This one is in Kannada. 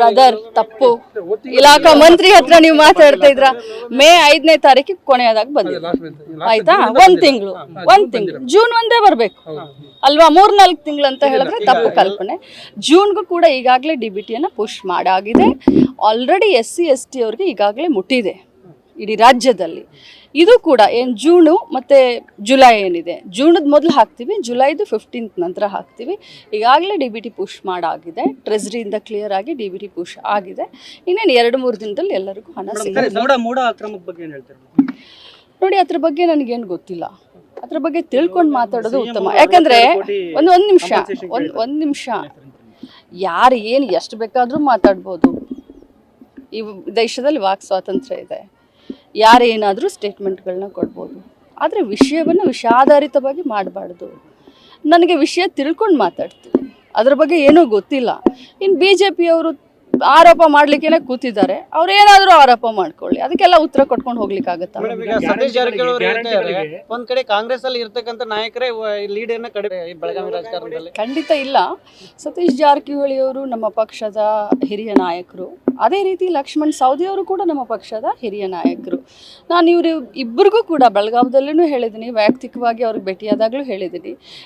ಬ್ರದರ್ ತಪ್ಪು. ಇಲಾಖಾ ಮಂತ್ರಿ ಹತ್ರ ನೀವು ಮಾತಾಡ್ತಾ ಇದ್ರ ಮೇ ಐದನೇ ತಾರೀಕಿಗೆ ಕೊನೆಯದಾಗ ಬಂದಿದೆ. ಆಯ್ತಾ? ಒಂದ್ ತಿಂಗಳು ಒಂದ್ ತಿಂಗಳು ಜೂನ್ ಒಂದೇ ಬರ್ಬೇಕು. ಅಲ್ವಾ? ಮೂರ್ನಾಲ್ಕು ತಿಂಗಳು ಅಂತ ಹೇಳಿದ್ರೆ ತಪ್ಪು ಕಲ್ಪನೆ. ಜೂನ್ಗೂ ಕೂಡ ಈಗಾಗಲೇ ಡಿ ಬಿ ಟಿಯನ್ನು push ಮಾಡಾಗಿದೆ. Already S C S T ಅವ್ರಿಗೆ ಈಗಾಗಲೇ ಮುಟ್ಟಿದೆ. ಇಡೀ ರಾಜ್ಯದಲ್ಲಿ. ಇದು ಕೂಡ ಏನು ಜೂನು ಮತ್ತು ಜುಲೈ ಏನಿದೆ. ಜೂನದ ಮೊದಲು ಹಾಕ್ತೀವಿ ಜುಲೈದು ಫಿಫ್ಟೀನ್ತ್ ನಂತರ ಹಾಕ್ತೀವಿ. ಈಗಾಗಲೇ ಡಿ ಬಿ ಟಿ ಪುಷ್ ಮಾಡಾಗಿದೆ. ಟ್ರೆಸ್ರಿಯಿಂದ ಕ್ಲಿಯರ್ ಆಗಿ ಡಿ ಬಿ ಟಿ ಪುಷ್ ಆಗಿದೆ. ಇನ್ನೇನು ಎರಡು ಮೂರು ದಿನದಲ್ಲಿ ಎಲ್ಲರಿಗೂ ಹಣ ಸಿಗುತ್ತೆ. ನೋಡಿ ಅದ್ರ ಬಗ್ಗೆ ನನಗೇನು ಗೊತ್ತಿಲ್ಲ. ಅದ್ರ ಬಗ್ಗೆ ತಿಳ್ಕೊಂಡು ಮಾತಾಡೋದು ಉತ್ತಮ. ಯಾಕಂದ್ರೆ ಒಂದು ಒಂದು ನಿಮಿಷ ಒಂದು ಒಂದು ನಿಮಿಷ. ಯಾರು ಏನು ಎಷ್ಟು ಬೇಕಾದರೂ ಮಾತಾಡ್ಬೋದು. ಈ ದೇಶದಲ್ಲಿ ವಾಕ್ ಸ್ವಾತಂತ್ರ್ಯ ಇದೆ. ಯಾರು ಏನಾದರೂ ಸ್ಟೇಟ್ಮೆಂಟ್ಗಳನ್ನ ಕೊಡ್ಬೋದು. ಆದರೆ ವಿಷಯವನ್ನು ವಿಷಯಾಧಾರಿತವಾಗಿ ಮಾಡಬಾರ್ದು. ನನಗೆ ವಿಷಯ ತಿಳ್ಕೊಂಡು ಮಾತಾಡ್ತೀನಿ. ಅದ್ರ ಬಗ್ಗೆ ಏನೂ ಗೊತ್ತಿಲ್ಲ. ಇನ್ನು ಬಿ ಜೆ ಪಿಯವರು ಆರೋಪ ಮಾಡ್ಲಿಕ್ಕೇನೆ ಕೂತಿದ್ದಾರೆ. ಅವ್ರು ಏನಾದರೂ ಆರೋಪ ಮಾಡ್ಕೊಳ್ಳಿ. ಅದಕ್ಕೆಲ್ಲ ಉತ್ತರ ಕೊಟ್ಕೊಂಡು ಹೋಗ್ಲಿಕ್ಕಾಗತ್ತಾ? ಸತೀಶ್ ಜಾರಕಿಹೊಳಿ ಒಂದ್ ಕಡೆ ಕಾಂಗ್ರೆಸ್ ಅಲ್ಲಿ ಇರ್ತಕ್ಕಂಥ ನಾಯಕರೇ ಲೀಡರ್ನ ಕಡಿಮೆ ಬೆಳಗಾವಿ ರಾಜಕಾರಣದಲ್ಲಿ. ಖಂಡಿತ ಇಲ್ಲ. ಸತೀಶ್ ಜಾರಕಿಹೊಳಿ ಅವರು ನಮ್ಮ ಪಕ್ಷದ ಹಿರಿಯ ನಾಯಕರು. ಅದೇ ರೀತಿ ಲಕ್ಷ್ಮಣ್ ಸವದಿ ಅವರು ಕೂಡ ನಮ್ಮ ಪಕ್ಷದ ಹಿರಿಯ ನಾಯಕರು. ನಾನು ಇವರು ಇಬ್ಬರಿಗೂ ಕೂಡ ಬೆಳಗಾವದಲ್ಲೂ ಹೇಳಿದ್ದೀನಿ ವೈಯಕ್ತಿಕವಾಗಿ ಅವ್ರಿಗೆ ಭೇಟಿಯಾದಾಗಲೂ ಹೇಳಿದ್ದೀನಿ